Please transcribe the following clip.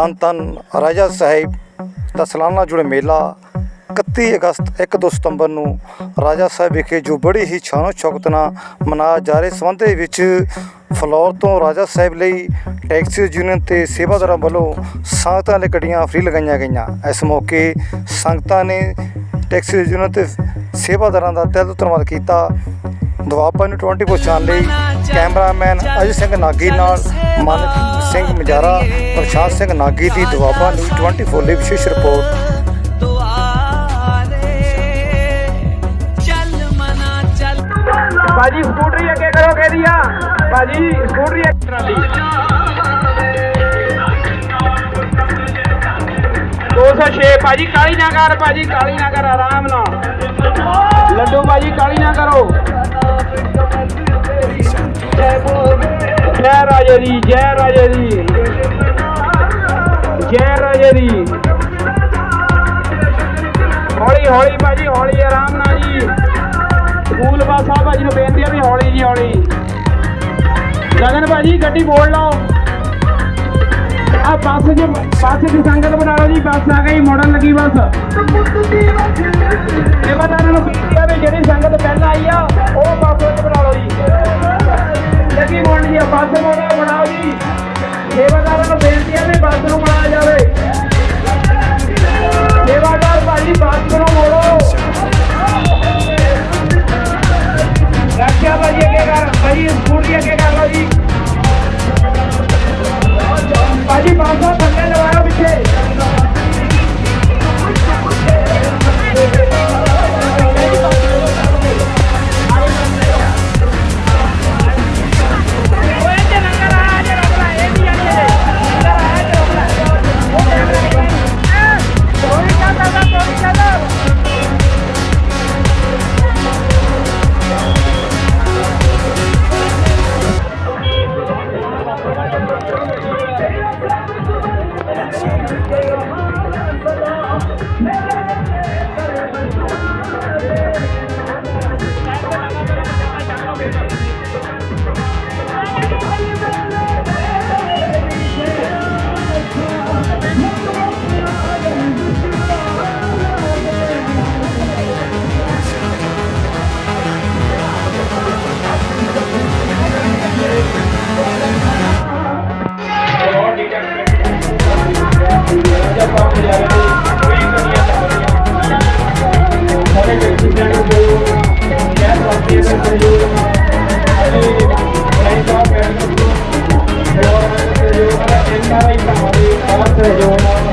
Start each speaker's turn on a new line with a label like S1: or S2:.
S1: ਤਨ ਤਨ ਰਾਜਾ ਸਾਹਿਬ ਦਾ ਸਾਲਾਨਾ ਜੁੜੇ ਮੇਲਾ 31 ਅਗਸਤ 1 2 ਸਤੰਬਰ ਨੂੰ ਰਾਜਾ ਸਾਹਿਬ ਵਿਖੇ ਜੋ ਬੜੀ ਹੀ ਛਾਨੋ ਸ਼ੌਕਤ ਨਾਲ ਮਨਾਇਆ ਜਾ ਰਿਹਾ, ਸੰਬੰਧ ਵਿੱਚ ਫਲੋਰ ਤੋਂ ਰਾਜਾ ਸਾਹਿਬ ਲਈ ਟੈਕਸੀ ਯੂਨੀਅਨ ਤੇ ਸੇਵਾਦਾਰਾਂ ਵੱਲੋਂ ਸੰਗਤਾਂ ਲਈ ਗੱਡੀਆਂ ਫ੍ਰੀ ਲਗਾਈਆਂ ਗਈਆਂ। ਇਸ ਮੌਕੇ ਸੰਗਤਾਂ ਨੇ ਟੈਕਸੀ ਯੂਨੀਅਨ ਤੇ ਸੇਵਾਦਾਰਾਂ ਦਾ ਤਹਿ ਦਿਲੋਂ ਧੰਨਵਾਦ ਕੀਤਾ। ਦੁਆਬਾ ਨੂੰ 24 ਚੈਨਲ ਲਈ ਕੈਮਰਾਮੈਨ ਅਜੇ ਸਿੰਘ ਨਾਗੀ ਨਾਲ ਮਨ ਸਿੰਘ ਮਜਾਰਾ ਪ੍ਰਸ਼ਾਂਤ ਸਿੰਘ ਨਾਗੀ ਦੀ ਦੁਆਬਾ ਨੂੰ 24 ਲਈ ਵਿਸ਼ੇਸ਼ ਰਿਪੋਰਟ
S2: ਦੁਆਰੇ ਚੱਲ ਮਨਾ
S3: ਬਾਜੀ ਸਕੂਟਰੀ ਅੱਗੇ ਕਰੋ ਕਿਹਦੀ ਆ ਬਾਜੀ ਸਕੂਟਰੀ ਅੱਗੇ ਟਰਾਲੀ 206 ਭਾਜੀ ਕਾਲੀ ਨਾ ਕਰ, ਭਾਜੀ ਕਾਲੀ ਨਾ ਕਰ, ਆਰਾਮ ਨਾਲ। ਲੱਡੂ, ਭਾਜੀ ਕਾਲੀ ਨਾ ਕਰੋ। ਜੈ ਰਾਜੇ ਦੀ ਜੈ ਰਾਜੇ ਦੀ ਜੈ ਰਾਜੇ ਦੀ ਹੌਲੀ ਹੌਲੀ ਭਾਜੀ ਹੌਲੀ ਆਰਾਮ ਨਾਲ ਜੀ। ਸਕੂਲ ਬੱਸ ਆ ਭਾਜੀ ਨੂੰ ਬੇਨਤੀ ਆ ਵੀ ਹੌਲੀ ਜੀ ਹੌਲੀ ਗਗਨ ਭਾਜੀ ਗੱਡੀ ਮੋੜ ਲਓ ਆ ਬੱਸ ਜੇ ਬੱਸ ਦੀ ਸੰਗਤ ਬਣਾ ਲਓ ਜੀ ਬੱਸ ਆ ਗਈ ਮੋੜਨ ਲੱਗੀ ਬੱਸ ਇਹ ਪਤਾ ਨੂੰ ਬੇਨਤੀ ਆ ਵੀ ਜਿਹੜੀ ਸੰਗਤ ਪਹਿਲਾਂ ਆਈ ਆ ਭਾਜੀ ਬਾਂਸਾ Thank you. Obrigado.